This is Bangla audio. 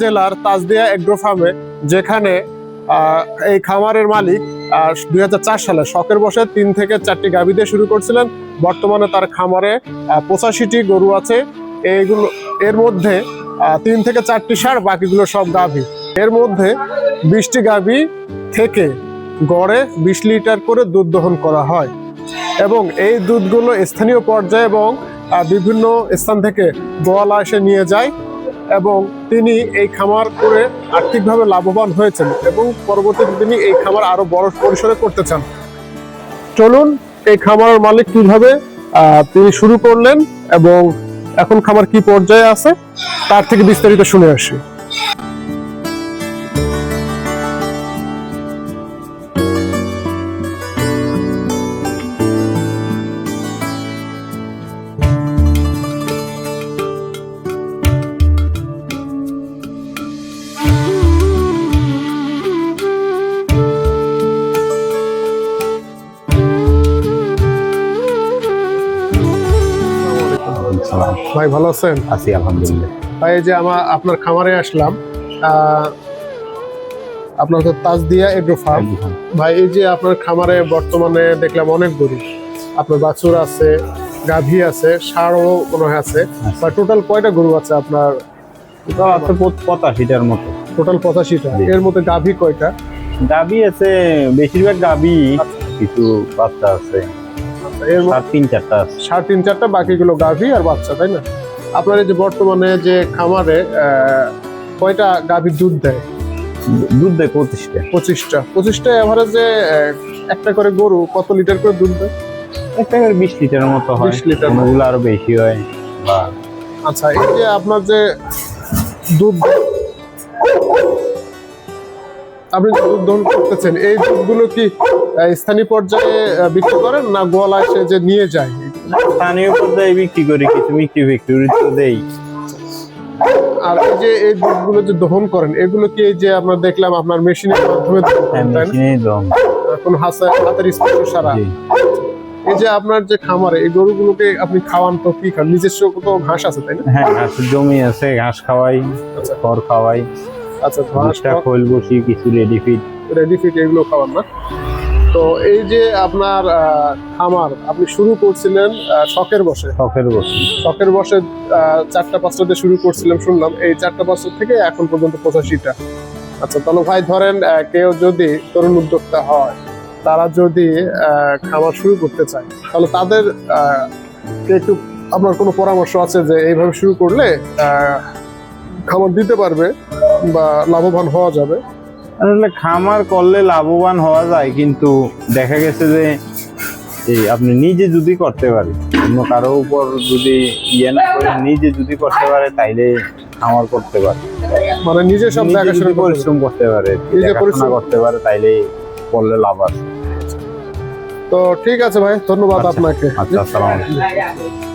জেলার তাজদিয়া এগ্রো ফার্মে, যেখানে এই খামারের মালিক দু হাজার চার সালে শখের বসে তিন থেকে চারটি গাভী দিয়ে শুরু করছিলেন। বর্তমানে তার খামারে পঁচাশিটি গরু আছে। এইগুলো এর মধ্যে তিন থেকে চারটি সার বাকিগুলো সব গাভী। এর মধ্যে বিশটি গাভী থেকে গড়ে বিশ লিটার করে দুধ দহন করা হয়। এবং এই দুধগুলো স্থানীয় পর্যায়ে এবং বিভিন্ন স্থান থেকে গোয়ালা এসে নিয়ে যায়। এবং তিনি এই খামার করে আর্থিকভাবে লাভবান হয়েছেন এবং পরবর্তীতে তিনি এই খামার আরও বড় পরিসরে করতে চান। চলুন এই খামারের মালিক কীভাবে তিনি শুরু করলেন এবং এখন খামার কি পর্যায়ে আছে, তার থেকে বিস্তারিত শুনে আসি। ভাই ভালো আছেন? আছি আলহামদুলিল্লাহ। ভাই এই যে আমার আপনার খামারে আসলাম আপনার তো তাজদিয়া এগ্রো ফার্ম। ভাই এই যে আপনার খামারে বর্তমানে দেখলাম অনেক গরু। আপনার বাছুর আছে গাভী আছে ষাঁড়ও মনে হয় আছে। বা টোটাল কয়টা গরু আছে আপনার? তো আছে পঁচাশিটার মতো। টোটাল পঁচাশিটা। এর মধ্যে গাভী কয়টা? গাভী আছে বেশিরভাগ গাভী কিছু বাচ্চা আছে। এর তিন চারটা সাড়ে তিন চারটা বাকিগুলো গাভী আর বাচ্চা তাই না? আপনার এই যে বর্তমানে যে খামারে কয়টা গাভীর দুধ দেয়? দুধ দেয় পঁচিশটা। পঁচিশটা। পঁচিশটা এভারেজে একটা করে গরু কত লিটার করে দুধ দেয়? একটা করে বিশ লিটারের মতো হয়। 20 লিটার। কোনোগুলো আরও বেশি হয় বা আচ্ছা এই যে আপনার যে দুধ আপনি দহন করতেছেন এই দুধগুলো কি স্থানীয় পর্যায়ে বিক্রি করেন না গোয়ালা এসে যে নিয়ে যায়? স্থানীয় পর্যায়ে বিক্রি করি কিছু ফ্যাক্টরি তো দেই। আর এই যে এই দুধগুলো যে দহন করেন এগুলো কি এই যে আমরা দেখলাম আপনার মেশিনের মাধ্যমে দহন হ্যাঁ করেন, তাই না? মেশিনেই এখন হাতে হাতের স্পর্শ সারা এই যে আপনার যে খামারে এই গরুগুলোকে আপনি খাওয়ান তো কি খান? নিজস্ব তো ঘাস আছে তাই না? হ্যাঁ ঘাসের জমি আছে ঘাস খাওয়াই আচ্ছা। খড় খাওয়াই। আচ্ছা ঘাস খোল বসি কিছু রেডি ফিট রেডি ফিট এগুলো খাওয়ান না। তো এই যে আপনার খামার আপনি শুরু করছিলেন শখের বসে। শখের বসি। শখের বসে চারটা পাঁচটা দিয়ে শুরু করছিলাম শুনলাম। এই চারটা পাঁচটা থেকে এখন পর্যন্ত পঁচাশিটা। আচ্ছা তাহলে ভাই ধরেন কেউ যদি তরুণ উদ্যোক্তা হয় তারা যদি আহ, খামার শুরু করতে চায় তাহলে তাদের আহ, একটু আপনার কোনো পরামর্শ আছে যে এইভাবে শুরু করলে আহ, খামার দিতে পারবে? বা লাভবান হওয়া যাবে? আসলে খামার করলে লাভবান হওয়া যায় কিন্তু দেখা গেছে যে এই আপনি নিজে যদি করতে পারে অন্য কারও উপর যদি ইয়ে না করে নিজে যদি করতে পারে তাইলে খামার করতে পারে। মানে নিজে সব দেখাশোনা পরিশ্রম করতে পারে নিজে পরিশ্রম- করতে পারে তাইলে করলে লাভ আছে। তো ঠিক আছে ভাই ধন্যবাদ আচ্ছা। আপনাকে। আচ্ছা আসসালামু আলাইকুম।